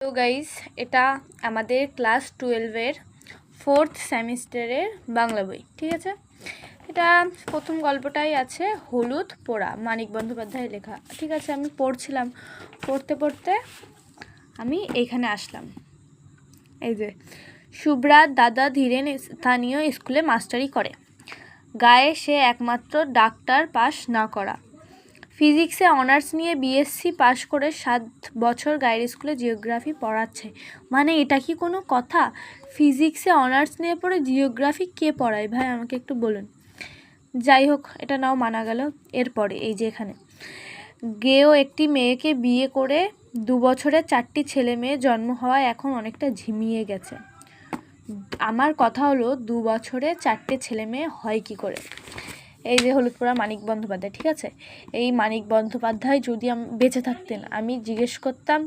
তো গাইস এটা আমাদের ক্লাস টুয়েলভের ফোর্থ সেমিস্টারের বাংলা বই, ঠিক আছে? এটা প্রথম গল্পটাই আছে হলুদ পোড়া, মানিক বন্দ্যোপাধ্যায় লেখা, ঠিক আছে? আমি পড়ছিলাম, পড়তে পড়তে আমি এইখানে আসলাম। এই যে শুভ্রার দাদা ধীরেন স্থানীয় স্কুলে মাস্টারি করে। গায়ে সে একমাত্র ডাক্তার পাশ না করা। ফিজিক্সে অনার্স নিয়ে বিএসসি পাশ করে সাত বছর গায়ের স্কুলে জিওগ্রাফি পড়াচ্ছে। মানে এটা কি কোনো কথা? ফিজিক্সে অনার্স নিয়ে পড়ে জিওগ্রাফি কে পড়ায়? ভাই, আমাকে একটু বলুন। যাই হোক, এটা নাও মানা গেল। এরপরে, এই যে এখানে। গেও একটি মেয়েকে বিয়ে করে দু বছরে চারটি ছেলে মেয়ে জন্ম হওয়া এখন অনেকটা ঝিমিয়ে গেছে। আমার কথা হলো, দু বছরে চারটে ছেলে মেয়ে হয় কি করে? এই যে হলুদপুরা মানিক বন্দ্যোপাধ্যায়, ঠিক আছে? এই মানিক বন্দ্যোপাধ্যায় যদি আম, বেঁচে থাকতেন, আমি জিজ্ঞেস করতাম